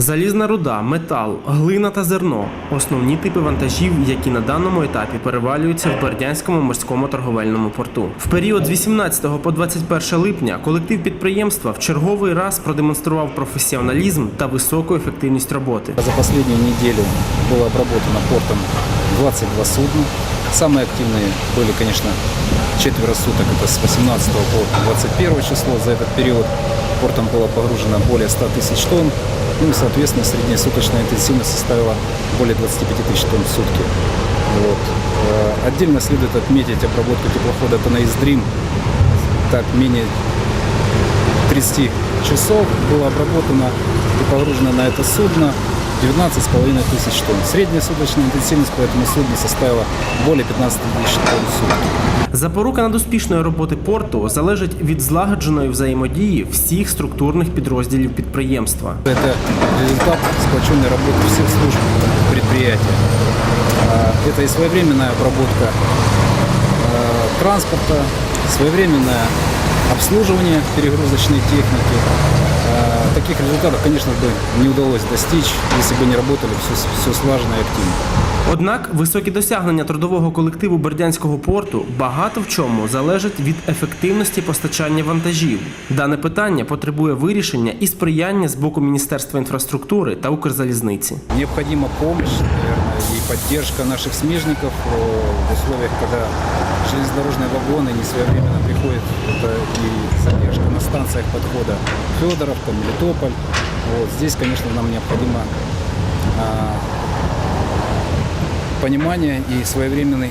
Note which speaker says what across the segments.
Speaker 1: Залізна руда, метал, глина та зерно основні типи вантажів, які на даному етапі перевалюються в Бердянському морському торговельному порту. В період з 18 по 21 липня колектив підприємства в черговий раз продемонстрував професіоналізм та високу ефективність роботи.
Speaker 2: За последнюю неделю было обработано портом 22 судна. Самые активные были, конечно, четверо суток, это с 18 по 21 число. За этот период портом было погружено более 100 тысяч тонн. Ну и, соответственно, средняя суточная интенсивность составила более 25 тысяч тонн в сутки. Вот. Э, Отдельно следует отметить обработку теплохода Танаис Дрим. Так, менее 30 часов было обработано и погружено на это судно 19,5 тысяч тонн. Средняя суточная интенсивность по этому судну составила более 15 тысяч тонн в сутки.
Speaker 1: Запорука надуспішної роботи порту залежить від злагодженої взаємодії всіх структурних підрозділів підприємства.
Speaker 2: Это результат сплоченной работы всех служб предприятия. А, Это и своевременная обработка э, транспорта, своевременное обслуживание перегрузочной техники. А, Таких результатов, конечно, бы не удалось достичь, если бы не работали все, все слаженно и активно.
Speaker 1: Однак високі досягнення трудового колективу Бердянського порту багато в чому залежать від ефективності постачання вантажів. Дане питання потребує вирішення і сприяння з боку Міністерства інфраструктури та Укрзалізниці.
Speaker 2: Необходима помощь, наверное, и поддержка наших смежников э, в условиях, когда железнодорожные вагоны не своевременно приходят. Это и задержка на станциях подхода Федоровка, Мелитополь. Вот. Здесь, конечно, нам необходимо а, понимание и своевременное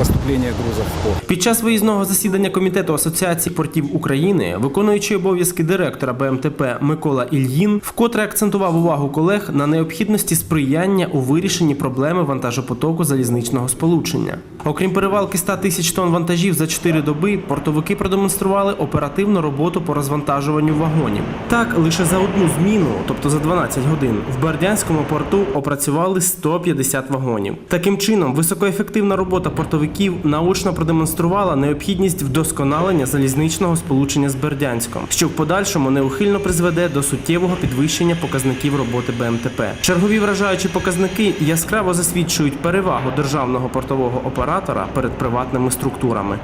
Speaker 2: поступление грузов в порт.
Speaker 1: Під час виїзного засідання комітету Асоціації портів України, виконуючий обов'язки директора БМТП Микола Ільїн, вкотре акцентував увагу колег на необхідності сприяння у вирішенні проблеми вантажопотоку залізничного сполучення. Окрім перевалки 100 тисяч тонн вантажів за 4 доби, портовики продемонстрували оперативну роботу по розвантажуванню вагонів. Так, лише за одну зміну, тобто за 12 годин, в Бердянському порту опрацювали 150 вагонів. Таким чином, високоефективна робота портовиків наочно продемонструвала необхідність вдосконалення залізничного сполучення з Бердянськом, що в подальшому неухильно призведе до суттєвого підвищення показників роботи БМТП. Чергові вражаючі показники яскраво засвідчують перевагу державного портового оператора перед приватними структурами.